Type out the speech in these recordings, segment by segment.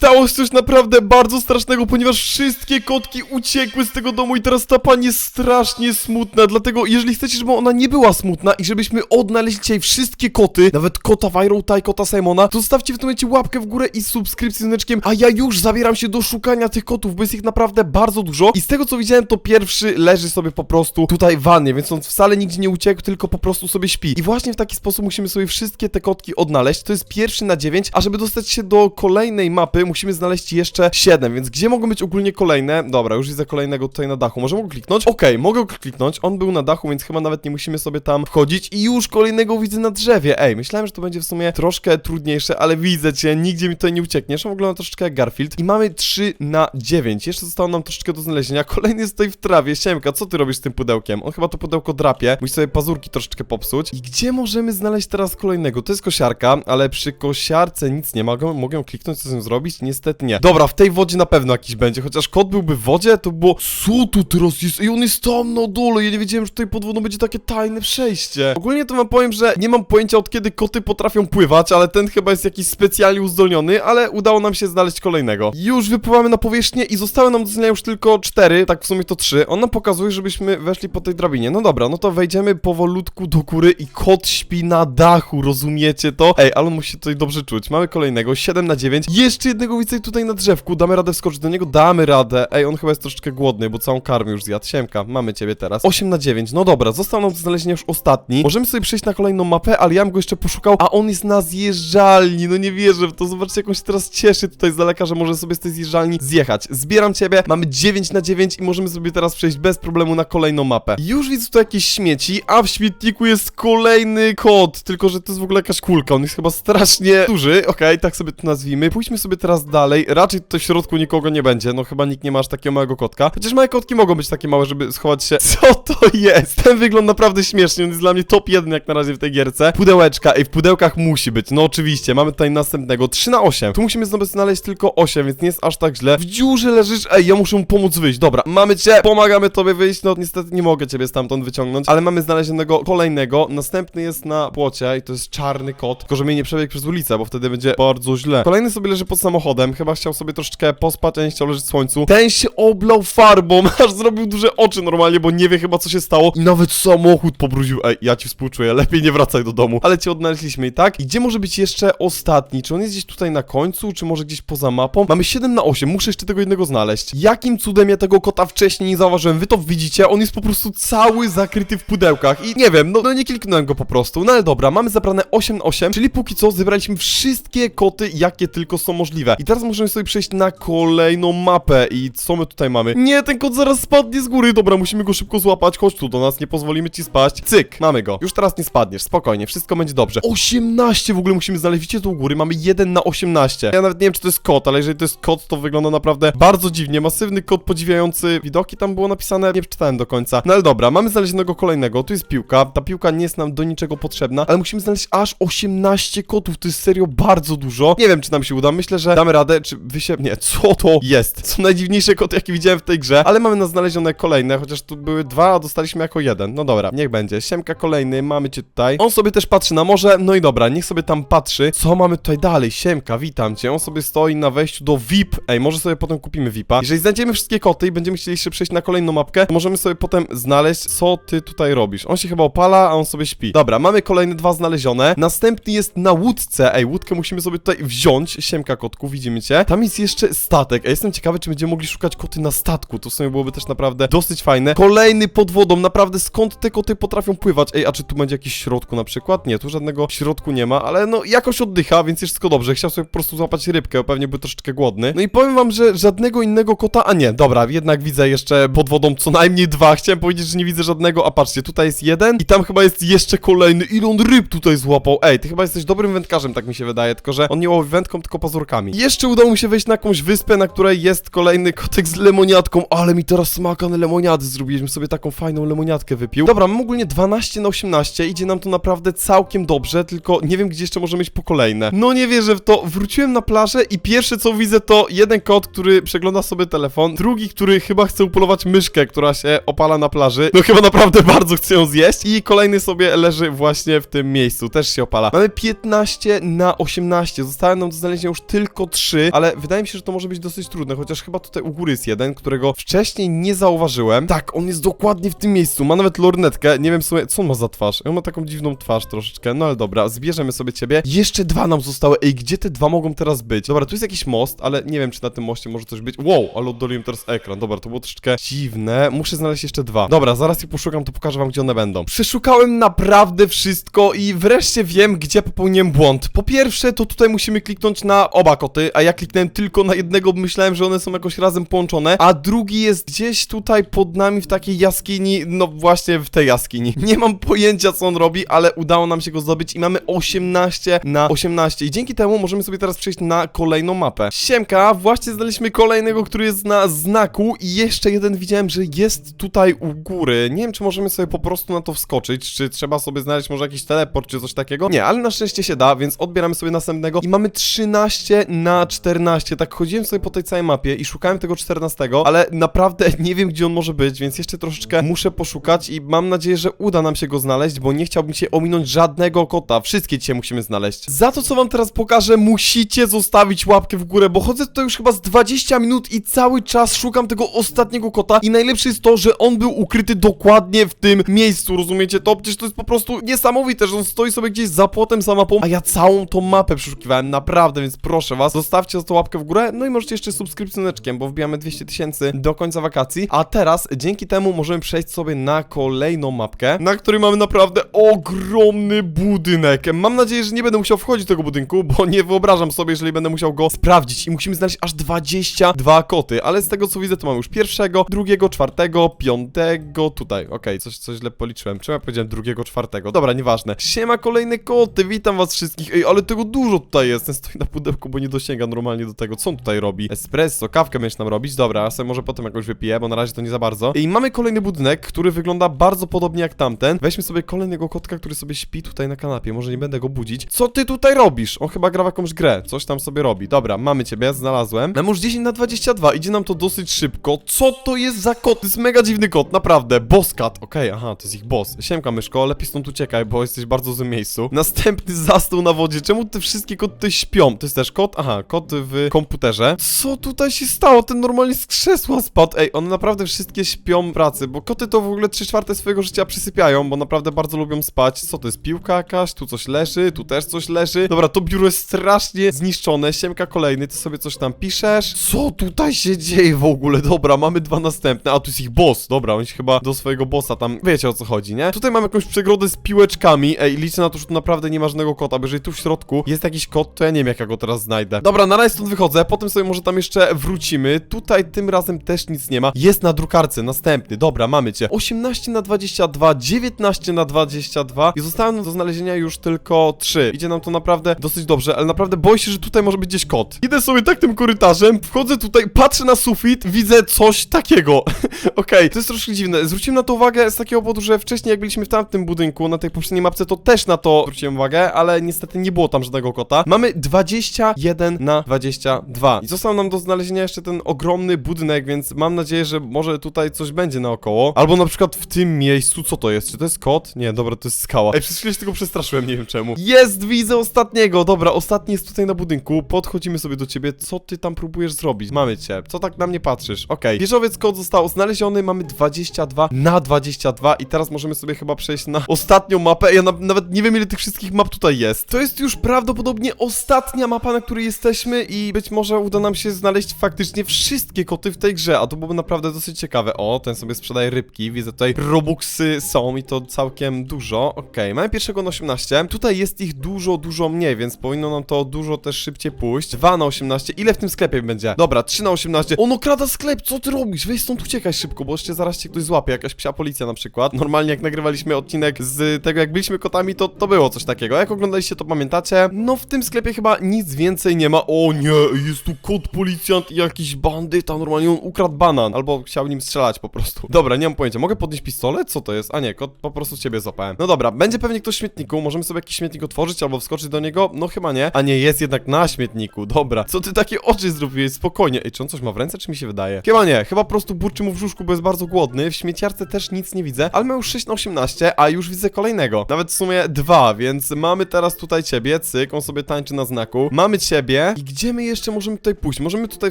Stało się coś naprawdę bardzo strasznego, ponieważ wszystkie kotki uciekły z tego domu i teraz ta pani jest strasznie smutna, dlatego jeżeli chcecie, żeby ona nie była smutna i żebyśmy odnaleźli dzisiaj wszystkie koty, nawet kota Virota i kota Simona, to zostawcie w tym momencie łapkę w górę i subskrypcję z dzwoneczkiem, a ja już zabieram się do szukania tych kotów, bo jest ich naprawdę bardzo dużo. I z tego co widziałem, to pierwszy leży sobie po prostu tutaj w wannie, więc on wcale nigdzie nie uciekł, tylko po prostu sobie śpi. I właśnie w taki sposób musimy sobie wszystkie te kotki odnaleźć, to jest pierwszy na 9, a żeby dostać się do kolejnej mapy, musimy znaleźć jeszcze 7, więc gdzie mogą być ogólnie kolejne? Dobra, już widzę kolejnego tutaj na dachu, możemy go kliknąć? Okej, mogę go kliknąć, on był na dachu, więc chyba nawet nie musimy sobie tam wchodzić i już kolejnego widzę na drzewie. Ej, myślałem, że to będzie w sumie troszkę trudniejsze, ale widzę cię, nigdzie mi tutaj nie uciekniesz, on wygląda troszeczkę jak Garfield i mamy 3 na 9, jeszcze zostało nam troszeczkę do znalezienia, kolejny jest tutaj w trawie, Siemka, co ty robisz z tym pudełkiem? On chyba to pudełko drapie, musi sobie pazurki troszeczkę popsuć i gdzie możemy znaleźć teraz kolejnego? To jest kosiarka, ale przy kosiarce nic nie ma, mogę, mogę kliknąć, co z tym zrobić? Niestety nie. Dobra, w tej wodzie na pewno jakiś będzie, chociaż kot byłby w wodzie, to było, co tu teraz jest? I on jest tam na dole, ja nie wiedziałem, że tutaj pod wodą będzie takie tajne przejście. Ogólnie to wam powiem, że nie mam pojęcia od kiedy koty potrafią pływać, ale ten chyba jest jakiś specjalnie uzdolniony, ale udało nam się znaleźć kolejnego. Już wypływamy na powierzchnię i zostały nam do znalezienia już tylko cztery, tak w sumie to trzy. On nam pokazuje, żebyśmy weszli po tej drabinie. No dobra, no to wejdziemy powolutku do góry i kot śpi na dachu, rozumiecie to? Ej, ale on musi tutaj dobrze czuć. Mamy kolejnego, 7 na 9. Jeszcze jednego widzę tutaj na drzewku. Damy radę wskoczyć do niego? Damy radę. Ej, on chyba jest troszeczkę głodny, bo całą karmę już zjadł. Siemka, mamy ciebie teraz. 8 na 9. No dobra, został nam do znalezienia już ostatni. Możemy sobie przejść na kolejną mapę, ale ja bym go jeszcze poszukał, a on jest na zjeżdżalni. No nie wierzę w to. Zobaczcie, jak on się teraz cieszy tutaj z daleka, że może sobie z tej zjeżdżalni zjechać. Zbieram ciebie, mamy 9 na 9 i możemy sobie teraz przejść bez problemu na kolejną mapę. Już widzę tu jakieś śmieci, a w śmietniku jest kolejny kot, tylko że to jest w ogóle jakaś kulka. On jest chyba strasznie duży. Okej, tak sobie to nazwijmy. Pójdźmy sobie teraz dalej. Raczej tutaj w środku nikogo nie będzie. No chyba nikt nie ma aż takiego małego kotka. Chociaż małe kotki mogą być takie małe, żeby schować się. Co to jest? Ten wygląd naprawdę śmiesznie. On jest dla mnie top 1 jak na razie w tej gierce. Pudełeczka. Ej, w pudełkach musi być. No oczywiście. Mamy tutaj następnego. 3 na 8. Tu musimy znowu znaleźć tylko 8, więc nie jest aż tak źle. W dziurze leżysz. Ej, ja muszę mu pomóc wyjść. Dobra, mamy cię. Pomagamy tobie wyjść. No niestety nie mogę ciebie stamtąd wyciągnąć, ale mamy znalezionego kolejnego. Następny jest na płocie i to jest czarny kot. Tylko, że mnie nie przebiegł przez ulicę, bo wtedy będzie bardzo źle. Kolejny sobie leży pod samochodem. Chyba chciał sobie troszeczkę pospać, a nie chciał leżeć w słońcu. Ten się oblał farbą, aż zrobił duże oczy normalnie, bo nie wie chyba co się stało. I nawet samochód pobrudził. Ej, ja ci współczuję. Lepiej nie wracaj do domu. Ale cię odnaleźliśmy i tak. I gdzie może być jeszcze ostatni? Czy on jest gdzieś tutaj na końcu, czy może gdzieś poza mapą? Mamy 7 na 8. Muszę jeszcze tego jednego znaleźć. Jakim cudem ja tego kota wcześniej nie zauważyłem? Wy to widzicie? On jest po prostu cały zakryty w pudełkach. I nie wiem, no, no nie kliknąłem go po prostu. No ale dobra, mamy zabrane 8 na 8, czyli póki co zebraliśmy wszystkie koty, jakie tylko są możliwe. I teraz możemy sobie przejść na kolejną mapę. I co my tutaj mamy? Nie, ten kot zaraz spadnie z góry. Dobra, musimy go szybko złapać. Chodź tu do nas, nie pozwolimy ci spaść. Cyk, mamy go. Już teraz nie spadniesz, spokojnie, wszystko będzie dobrze. 18 w ogóle musimy znaleźć. Widzicie tu u góry? Mamy 1 na 18. Ja nawet nie wiem, czy to jest kot, ale jeżeli to jest kot, to wygląda naprawdę bardzo dziwnie. Masywny kot podziwiający widoki tam było napisane, nie przeczytałem do końca. No ale dobra, mamy znalezionego kolejnego. Tu jest piłka. Ta piłka nie jest nam do niczego potrzebna, ale musimy znaleźć aż 18 kotów. To jest serio bardzo dużo. Nie wiem, czy nam się uda. Myślę, że damy radę. Czy wy się. Nie, co to jest? Są najdziwniejsze koty, jakie widziałem w tej grze, ale mamy na znalezione kolejne, chociaż tu były dwa, a dostaliśmy jako jeden. No dobra, niech będzie. Siemka kolejny, mamy cię tutaj. On sobie też patrzy na morze, no i dobra, niech sobie tam patrzy. Co mamy tutaj dalej? Siemka, witam cię. On sobie stoi na wejściu do VIP. Ej, może sobie potem kupimy VIPa. Jeżeli znajdziemy wszystkie koty i będziemy chcieli jeszcze przejść na kolejną mapkę, to możemy sobie potem znaleźć, co ty tutaj robisz. On się chyba opala, a on sobie śpi. Dobra, mamy kolejne dwa znalezione. Następny jest na łódce. Ej, łódkę musimy sobie tutaj wziąć. Siemka kotku, widzimy cię. Tam jest jeszcze statek. Ej, jestem ciekawy, czy będziemy mogli szukać koty na statku. To w sumie byłoby też naprawdę dosyć fajne. Kolejny pod wodą. Naprawdę, skąd te koty potrafią pływać? Ej, a czy tu będzie jakiś środku na przykład? Nie, tu żadnego środku nie ma, ale no jakoś oddycha, więc jest wszystko dobrze. Chciał sobie po prostu złapać rybkę, pewnie był troszeczkę głodny. No i powiem wam, że żadnego innego kota, a nie, dobra, jednak widzę jeszcze pod wodą co najmniej dwa. Chciałem powiedzieć, że nie widzę żadnego, a patrzcie, tutaj jest jeden i tam chyba jest jeszcze kolejny. Ile on ryb tutaj złapał? Ej, ty chyba jesteś dobrym wędkarzem, tak mi się wydaje, tylko że on nie łowi wędką, tylko pazurkami. Jeszcze udało mi się wejść na jakąś wyspę, na której jest kolejny kotek z lemoniadką, ale mi teraz smaka na lemoniady zrobiliśmy sobie taką fajną lemoniadkę wypił. Dobra, mam ogólnie 12 na 18, idzie nam to naprawdę całkiem dobrze, tylko nie wiem, gdzie jeszcze możemy iść po kolejne. No nie wierzę w to, wróciłem na plażę i pierwsze co widzę to jeden kot, który przegląda sobie telefon, drugi, który chyba chce upolować myszkę, która się opala na plaży. No chyba naprawdę bardzo chce ją zjeść i kolejny sobie leży właśnie w tym miejscu, też się opala. Mamy 15 na 18, zostały nam do znalezienia już tylko trzy, ale wydaje mi się, że to może być dosyć trudne, chociaż chyba tutaj u góry jest jeden, którego wcześniej nie zauważyłem. Tak, on jest dokładnie w tym miejscu, ma nawet lornetkę, nie wiem w sumie, co on ma za twarz? On ma taką dziwną twarz troszeczkę, no ale dobra, zbierzemy sobie ciebie. Jeszcze dwa nam zostały, ej, gdzie te dwa mogą teraz być? Dobra, tu jest jakiś most, ale nie wiem, czy na tym moście może coś być. Wow, ale oddoliłem teraz ekran, dobra, to było troszeczkę dziwne, muszę znaleźć jeszcze dwa. Dobra, zaraz je poszukam, to pokażę wam, gdzie one będą. Przeszukałem naprawdę wszystko i wreszcie wiem, gdzie popełniłem błąd. Po pierwsze, to tutaj musimy kliknąć na oba koty, a ja kliknąłem tylko na jednego, myślałem, że one są jakoś razem połączone, a drugi jest gdzieś tutaj pod nami w takiej jaskini, no właśnie w tej jaskini. Nie mam pojęcia, co on robi, ale udało nam się go zdobyć i mamy 18 na 18 i dzięki temu możemy sobie teraz przejść na kolejną mapę. Siemka, właśnie znaleźliśmy kolejnego, który jest na znaku i jeszcze jeden widziałem, że jest tutaj u góry. Nie wiem, czy możemy sobie po prostu na to wskoczyć, czy trzeba sobie znaleźć może jakiś teleport, czy coś takiego. Nie, ale na szczęście się da, więc odbieramy sobie następnego i mamy 13 na 14. Tak chodziłem sobie po tej całej mapie i szukałem tego 14, ale naprawdę nie wiem, gdzie on może być, więc jeszcze troszeczkę muszę poszukać i mam nadzieję, że uda nam się go znaleźć, bo nie chciałbym się ominąć żadnego kota. Wszystkie dzisiaj musimy znaleźć. Za to, co wam teraz pokażę, musicie zostawić łapkę w górę, bo chodzę tutaj już chyba z 20 minut i cały czas szukam tego ostatniego kota i najlepsze jest to, że on był ukryty dokładnie w tym miejscu, rozumiecie to? Przecież to jest po prostu niesamowite, że on stoi sobie gdzieś za płotem, za mapą, a ja całą tą mapę przeszukiwałem, naprawdę, więc proszę was, zostawcie za to łapkę w górę, no i możecie jeszcze subskrypcjoneczkiem, bo wbijamy 200 tysięcy do końca wakacji, a teraz dzięki temu możemy przejść sobie na kolejną mapkę, na której mamy naprawdę ogromny budynek. Mam nadzieję, że nie będę musiał wchodzić do tego budynku, bo nie wyobrażam sobie, jeżeli będę musiał go sprawdzić. I musimy znaleźć aż 22 koty, ale z tego co widzę, to mamy już pierwszego, drugiego, czwartego, piątego, tutaj, okej, coś, coś źle policzyłem, czemu ja powiedziałem drugiego, czwartego, dobra, nieważne. Siema kolejne koty, witam was wszystkich, ej, ale tego dużo tutaj jest, ten stoi na pudełku, bo nie dosięga normalnie do tego, co on tutaj robi? Espresso, kawkę będziesz nam robić, dobra, ja sobie może potem jakoś wypiję, bo na razie to nie za bardzo. I mamy kolejny budynek, który wygląda bardzo podobnie jak tamten, weźmy sobie kolejnego kotka, który sobie śpi tutaj na kanapie, może nie będę go budzić. Co ty tutaj robisz? On chyba gra w jakąś grę, coś tam sobie robi. Dobra, mamy ciebie, znalazłem. Mam już 10 na 22, idzie nam to dosyć szybko. Co to jest za kot? To jest mega dziwny kot, naprawdę. Boss cat, okej, aha, to jest ich boss. Siemka myszko, lepiej stąd uciekaj, bo jesteś w bardzo złym miejscu. Następny zastół na wodzie, czemu te wszystkie koty tutaj śpią? To jest też kot? Aha, kot w komputerze. Co tutaj się stało? Ten normalnie z krzesła spadł. Ej, one naprawdę wszystkie śpią w pracy, bo koty to w ogóle 3 czwarte swojego życia przysypiają, bo naprawdę bardzo lubią spać. Co to jest? Piłka jakaś? Tu coś leży, tu też coś leży. Dobra, to biuro jest strasznie zniszczone. Siemka kolejny, ty sobie coś tam piszesz. Co tutaj się dzieje w ogóle? Dobra, mamy dwa następne. A tu jest ich boss. Dobra, oni się chyba do swojego bossa tam. Wiecie o co chodzi, nie? Tutaj mamy jakąś przegrodę z piłeczkami. Ej, liczę na to, że tu naprawdę nie ma żadnego kota, bo jeżeli tu w środku jest jakiś kot, to ja nie wiem, jak ja go teraz znajdę. Dobra, na razie stąd wychodzę, potem sobie może tam jeszcze wrócimy. Tutaj tym razem też nic nie ma. Jest na drukarce, następny. Dobra, mamy cię. 18 na 22, 19 na 22 i zostały nam do znalezienia już tylko 3. Idzie nam to naprawdę dosyć dobrze, ale naprawdę boję się, że tutaj może być gdzieś kot. Idę sobie tak tym korytarzem, wchodzę tutaj, patrzę na sufit, widzę coś takiego. Okej, to jest troszkę dziwne. Zwróciłem na to uwagę z takiego powodu, że wcześniej jak byliśmy w tamtym budynku, na tej poprzedniej mapce, to też na to zwróciłem uwagę, ale niestety nie było tam żadnego kota. Mamy 21 na 22 i został nam do znalezienia jeszcze ten ogromny budynek, więc mam nadzieję, że może tutaj coś będzie naokoło. Albo na przykład w tym miejscu, co to jest? Czy to jest kot? Nie, dobra, to jest skała. Ej, przez chwilę się tego przestraszyłem, nie wiem czemu. Jest, widzę ostatniego! Dobra, ostatni jest tutaj na budynku. Podchodzimy sobie do ciebie. Co ty tam próbujesz zrobić? Mamy cię. Co tak na mnie patrzysz? Okej. Wieżowiec kod został znaleziony, mamy 22 na 22 i teraz możemy sobie chyba przejść na ostatnią mapę. Ja na, nawet nie wiem, ile tych wszystkich map tutaj jest. To jest już prawdopodobnie ostatnia mapa, na której jesteśmy i być może uda nam się znaleźć faktycznie wszystkie koty w tej grze, a to byłoby naprawdę dosyć ciekawe. O, ten sobie sprzedaje rybki. Widzę tutaj robuxy są i to całkiem dużo. Okej, mamy pierwszego na 18. Tutaj jest ich dużo, dużo mniej, więc powinno nam to dużo też szybciej pójść. 2 na 18. Ile w tym sklepie będzie? Dobra, 3 na 18. On okrada sklep, co ty robisz? Weź stąd uciekaj szybko, bo jeszcze zaraz cię ktoś złapie, jakaś psia policja na przykład. Normalnie jak nagrywaliśmy odcinek z tego, jak byliśmy kotami, to, to było coś takiego. Jak oglądaliście, to pamiętacie. No w tym sklepie chyba nic więcej nie ma. O nie, jest tu kot policjant i jakiś bandyta, normalnie on ukradł banan, albo chciał nim strzelać po prostu. Dobra, nie mam pojęcia. Mogę podnieść pistolet? Co to jest? A nie, kot po prostu ciebie złapałem. No dobra, będzie pewnie ktoś w śmietniku, możemy sobie jakiś śmietnik otworzyć albo wskoczyć do niego? No chyba nie. A nie, jest jednak na śmietniku, dobra. Co ty takie oczy zrobiłeś? Spokojnie. Ej, czy on coś ma w ręce, czy mi się wydaje? Chyba nie, chyba po prostu burczy mu w brzuszku, bo jest bardzo głodny. W śmieciarce też nic nie widzę, ale ma już 6 na 18, a już widzę kolejnego. Nawet w sumie dwa, więc mamy teraz tutaj ciebie, cyk, on sobie tańczy na znaku. Mamy ciebie, I gdzie my jeszcze możemy tutaj pójść? Możemy tutaj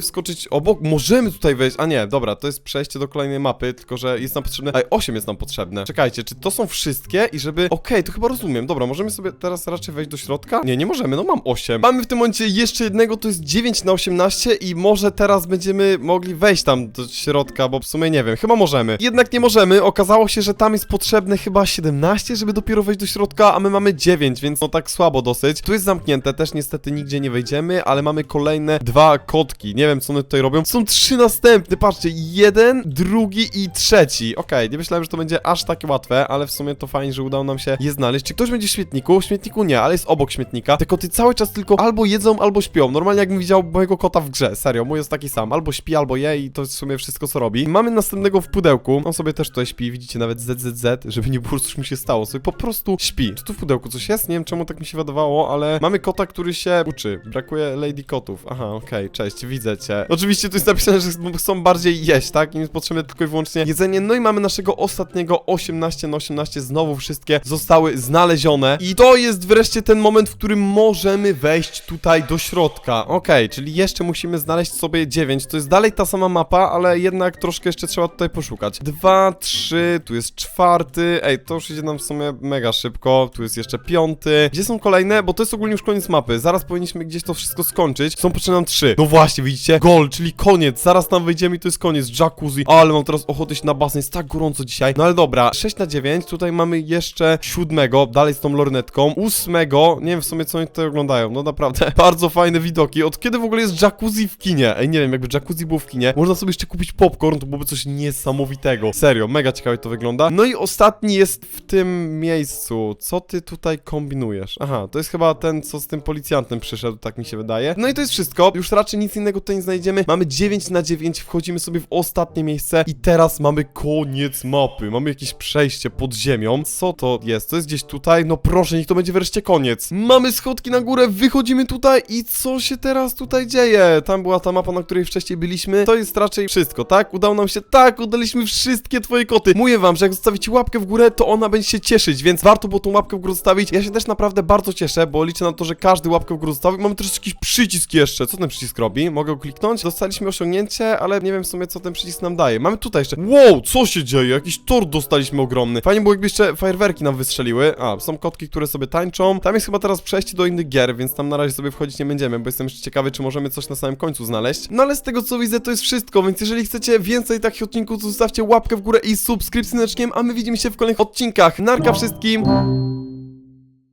wskoczyć obok, możemy tutaj wejść, a nie, dobra, to jest przejście do kolejnej mapy, tylko że jest nam potrzebne, ej, 8 jest nam potrzebne. Czekajcie, czy to są wszystkie i żeby, okej, to chyba rozumiem, dobra, możemy sobie teraz raczej wejść do środka? Nie, nie możemy, no mam 8. Mamy w tym momencie jeszcze jednego, to jest 9 na 18 i może teraz będziemy mogli wejść tam do środka, bo w sumie nie wiem, chyba możemy. Jednak nie możemy, okazało się, że tam jest potrzebne chyba 17, żeby dopiero wejść do środka, a my mamy 9, więc no tak słabo dosyć. Tu jest zamknięte, też niestety nigdzie nie wejdziemy, ale mamy kolejne dwa kotki. Nie wiem, co one tutaj robią. Są trzy następne, patrzcie, jeden, drugi i trzeci. Okej, nie myślałem, że to będzie aż takie łatwe, ale w sumie to fajnie, że udało nam się je znaleźć. Czy ktoś będzie w śmietniku? W śmietniku nie, ale jest obok śmietnika. Te koty cały czas tylko albo jedzą, albo śpią. Normalnie jakbym widział mojego kota w grze, serio, mój jest taki sam. Albo śpi, albo je i to w sumie wszystko, co robi. Mamy następnego w pudełku. On sobie też tutaj śpi, widzicie, nawet ZZZ, żeby nie było, coś mu się stało. Sobie po prostu śpi. Czy tu w pudełku coś jest? Nie wiem, czemu tak mi się wydawało, ale mamy kota, który się uczy. Brakuje Lady Kotów. Aha, okej, cześć, widzę cię. Oczywiście tu jest napisane, że chcą bardziej jeść, tak? Im jest potrzebne tylko i wyłącznie jedzenie. No i mamy naszego ostatniego 18 na 18. Znowu wszystkie zostały znalezione. I to jest wreszcie ten moment, w którym możemy wejść tutaj do środka. Okej, czyli jeszcze musimy znaleźć sobie 9. To jest dalej ta sama mapa, ale jednak troszkę jeszcze trzeba tutaj poszukać. Dwa, trzy, tu jest czwarty. Ej, to już idzie nam w sumie mega szybko. Tu jest jeszcze piąty. Gdzie są kolejne? Bo to jest ogólnie już koniec mapy. Zaraz powinniśmy gdzieś to wszystko skończyć. Są potrzebne nam trzy. No właśnie, widzicie? Gol, czyli koniec. Zaraz tam wejdziemy i to jest koniec. Jacuzzi. Ale mam teraz ochotę iść na basen. Jest tak gorąco dzisiaj. No ale dobra, 6 na 9. Tutaj mamy jeszcze siódmego. Dalej z tą lornetką. Ósmego. Nie wiem w sumie co oni tutaj oglądają. No naprawdę. Bardzo fajne widoki. Od kiedy w ogóle jest jacuzzi w kinie? Ej, nie wiem, jakby jacuzzi było w kinie. Można sobie jeszcze kupić popcorn. To byłoby coś niesamowitego. Serio, mega ciekawie to wygląda. No i ostatni jest w tym miejscu. Co ty tutaj kombinujesz? Aha, to jest chyba ten, co z tym policjantem przyszedł, tak mi się wydaje. No i to jest wszystko. Już raczej nic innego tutaj nie znajdziemy. Mamy 9 na 9, wchodzimy sobie w ostatnie miejsce i teraz mamy koniec mapy. Mamy jakieś przejście pod ziemią. Co to jest? To jest gdzieś tutaj? No proszę, niech to będzie wreszcie koniec. Mamy schodki na górę, wychodzimy tutaj i co się teraz tutaj dzieje? Tam była ta mapa, na której wcześniej byliśmy. To jest raczej wszystko, tak? Udało nam się, tak, udaliśmy wszystkie twoje koty. Mówię wam, że jak zostawicie łapkę w górę, to ona będzie się cieszyć, więc warto było tą łapkę w górę zostawić. Ja się też naprawdę bardzo cieszę, bo liczę na to, że każdy łapkę w górę zostawi. Mamy też jakiś przycisk jeszcze. Co ten przycisk robi? Mogę go kliknąć? Dostaliśmy osiągnięcie, ale nie wiem w sumie, co ten przycisk nam daje. Mamy tutaj jeszcze... Wow, co się dzieje? Jakiś tort dostaliśmy ogromny. Fajnie było, jakby jeszcze fajerwerki nam wystrzeliły. A, są kotki, które sobie tańczą. Tam jest chyba teraz przejście do innych gier, więc tam na razie sobie wchodzić nie będziemy, bo jestem jeszcze ciekawy, czy możemy coś na samym końcu znaleźć. No ale z tego, co widzę, to jest wszystko, więc jeżeli chcecie więcej takich odcinków, to zostawcie łapkę w górę i subskrypcję a my widzimy się w kolejnych odcinkach. Narka wszystkim!